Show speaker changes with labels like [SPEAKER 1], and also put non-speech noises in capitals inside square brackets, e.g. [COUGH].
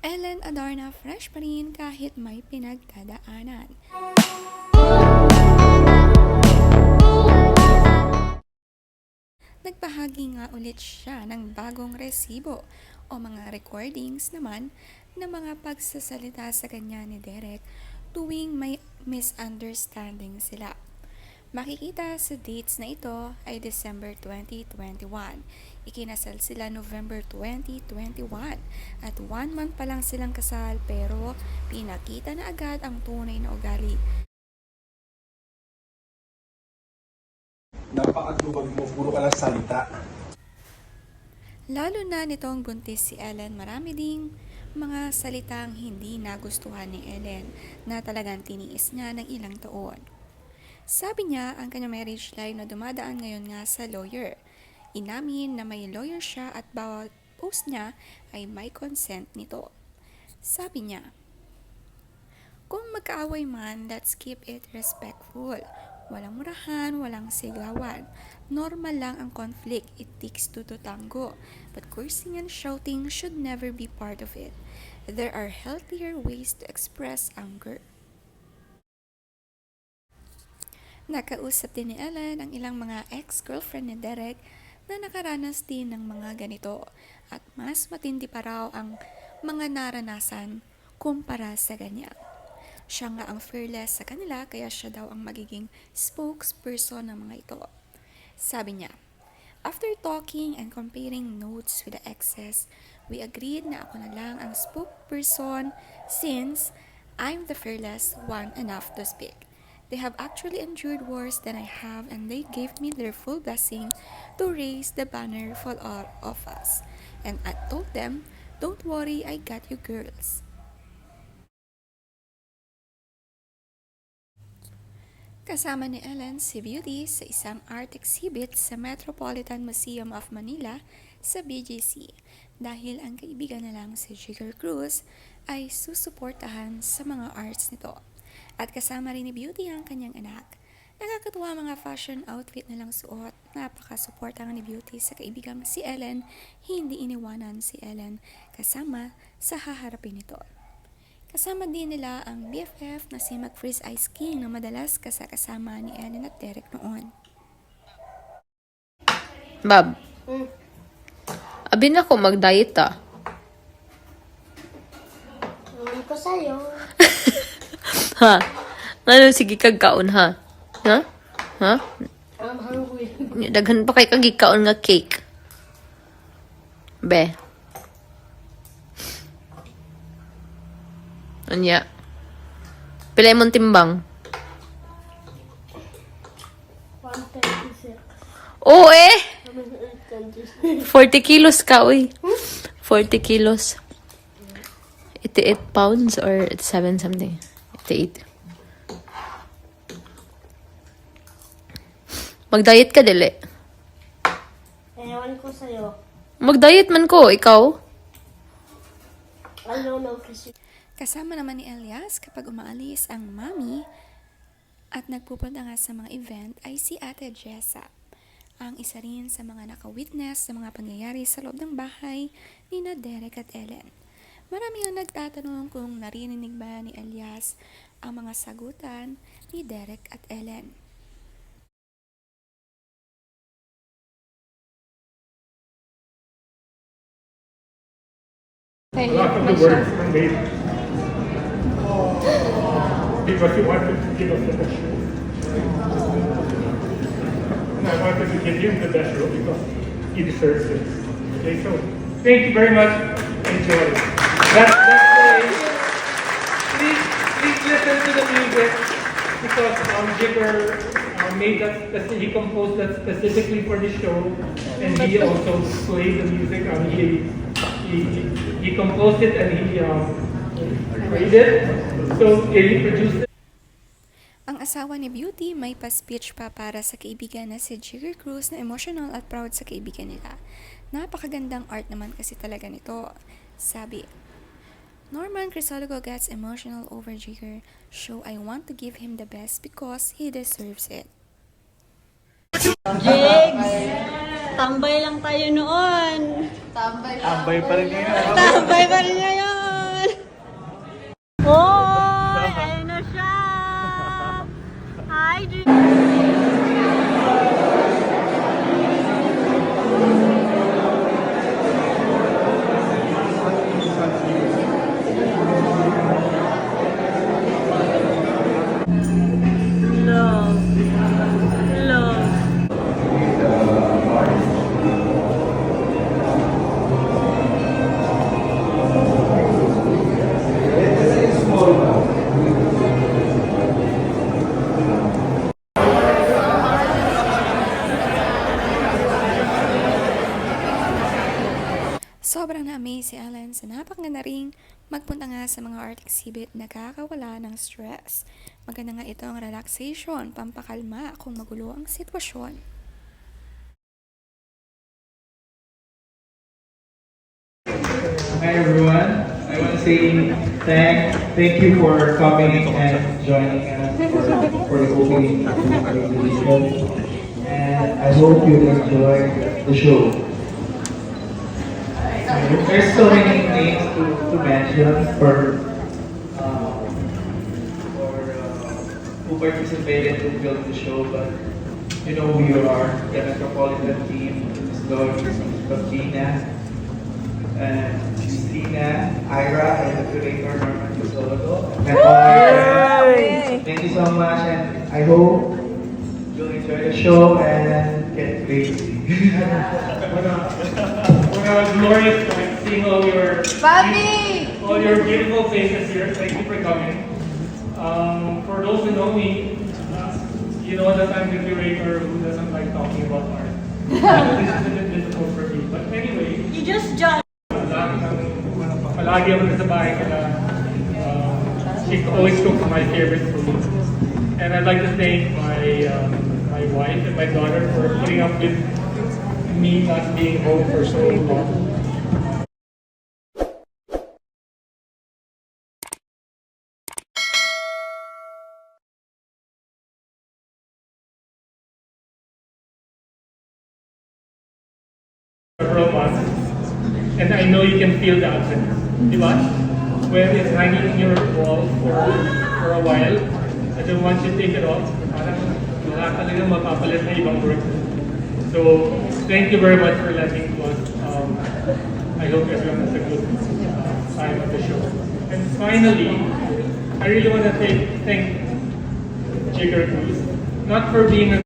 [SPEAKER 1] Ellen Adarna fresh pa rin kahit may pinagdadaanan. Nagbahagi nga ulit siya ng bagong resibo o mga recordings naman ng mga pagsasalita sa kanya ni Derek tuwing may misunderstanding sila. Makikita sa dates na ito ay December 2021. Ikinasal sila November 2021 at one month pa lang silang kasal pero pinakita na agad ang tunay na ugali
[SPEAKER 2] napakadubag mo, puro ka lang salita.
[SPEAKER 1] Lalo na nitong buntis si Ellen, marami ding mga salitang hindi nagustuhan ni Ellen na talagang tiniis niya ng ilang taon. Sabi niya ang kanyang marriage life na dumadaan ngayon nga sa lawyer. Inamin na may lawyer siya at bawat post niya ay may consent nito. Sabi niya, kung magkaaway man, let's keep it respectful. Walang murahan, walang sigawan. Normal lang ang conflict. It takes two to tango. But cursing and shouting should never be part of it. There are healthier ways to express anger. Nakausap din ni Ellen ang ilang mga ex-girlfriend ni Derek na nakaranas din ng mga ganito at mas matindi pa raw ang mga naranasan kumpara sa ganyan. Siya nga ang fearless sa kanila kaya siya daw ang magiging spokesperson ng mga ito. Sabi niya, After talking and comparing notes with the exes, we agreed na ako na lang ang spokesperson since I'm the fearless one enough to speak. They have actually endured worse than I have and they gave me their full blessing to raise the banner for all of us. And I told them, don't worry, I got you girls. Kasama ni Ellen si Beauty sa isang art exhibit sa Metropolitan Museum of Manila sa BGC dahil ang kaibigan na lang si Jigger Cruz ay susuportahan sa mga arts nito. At kasama rin ni Beauty ang kanyang anak. Nakakatuwa mga fashion outfit na lang suot. Napaka-support ang ni Beauty sa kaibigang si Ellen. Hindi iniwanan si Ellen kasama sa haharapin nito. Kasama din nila ang BFF na si McFreeze Ice King na madalas kasakasama ni Ellen at Derek noon.
[SPEAKER 3] Bab. Abi na ko mag-diet ah.
[SPEAKER 4] Ewan ko sa'yo. [LAUGHS]
[SPEAKER 3] Ha? Ano, sige kagkaon ha? Ha? Ha?
[SPEAKER 4] I'm hungry.
[SPEAKER 3] Daghan pa kay kagikaon nga cake. Be. Anya. Pilay mong timbang.
[SPEAKER 4] 136.
[SPEAKER 3] Oo eh!
[SPEAKER 4] 26.
[SPEAKER 3] 40 kilos ka, uy. 40 kilos. 88 pounds or 7 something. 88. Mag-diet ka, dili.
[SPEAKER 4] Ewan ko sa'yo.
[SPEAKER 3] Mag-diet man ko, ikaw.
[SPEAKER 4] Ano no kasi.
[SPEAKER 1] Kasama naman ni Elias kapag umaalis ang mami at nagpupunta nga sa mga event ay si Ate Jessa. Ang isa rin sa mga naka-witness sa mga pangyayari sa loob ng bahay ni na Derek at Ellen. Marami ang nagtatanong kung narinig ba ni Elias ang mga sagutan ni Derek at Ellen.
[SPEAKER 5] A lot of the words were made because he wanted to give us the best show. And I wanted to give him the best show because he deserves it. Okay, so thank you very much. Enjoy.
[SPEAKER 6] That's, that's Please, please listen to the music because um, Jigger um, made that, speci- he composed that specifically for the show and he also played the music. Um, he, he, composed it and he played it. So he produced it.
[SPEAKER 1] Ang asawa ni Beauty may pa-speech pa para sa kaibigan na si Jigger Cruz na emotional at proud sa kaibigan nila. Napakagandang art naman kasi talaga nito. Sabi, Norman Crisologo gets emotional over Jigger. So I want to give him the best because he deserves it.
[SPEAKER 7] Jigs! Tambay lang tayo noon.
[SPEAKER 2] Ambay pa rin yun.
[SPEAKER 7] Tambay pa rin ngayon.
[SPEAKER 1] Magpunta nga sa mga art exhibit na kakawala ng stress. Maganda nga ito ang relaxation, pampakalma kung magulo ang sitwasyon.
[SPEAKER 7] Hi everyone. I want to say thank thank you for coming and joining us for, for the opening of the exhibition. And I hope you enjoy the show. There's so many names to, to mention for um, for uh, who participated to build the show, but you know who you are. The Metropolitan team, Ms. Lord, Ms. Bambina, and Christina, Ira, and the curator Norman Crisologo. And all. Thank you so much, and I hope you'll enjoy the show and get crazy. [LAUGHS] [LAUGHS] [LAUGHS]
[SPEAKER 5] A, glorious seeing all your all your beautiful faces here. Thank you for coming. Um, for those who know me, uh, you know that I'm the curator who doesn't like talking about art. [LAUGHS] this is a bit difficult for me. But anyway,
[SPEAKER 4] You just judged.
[SPEAKER 5] Palagi ako sa bahay nila. Uh, she always cooks my favorite food. And I'd like to thank my um, my wife and my daughter for putting up with me not being home for so long. And I know you can feel the absence. Di ba? When it's hanging in your wall for, for a while, and then once you take it off, parang wala talagang mapapalit na ibang work. So, thank you very much for letting us. Um, I hope everyone has a good uh, time at the show. And finally, I really want to thank, thank Jigger Cruz, not for being a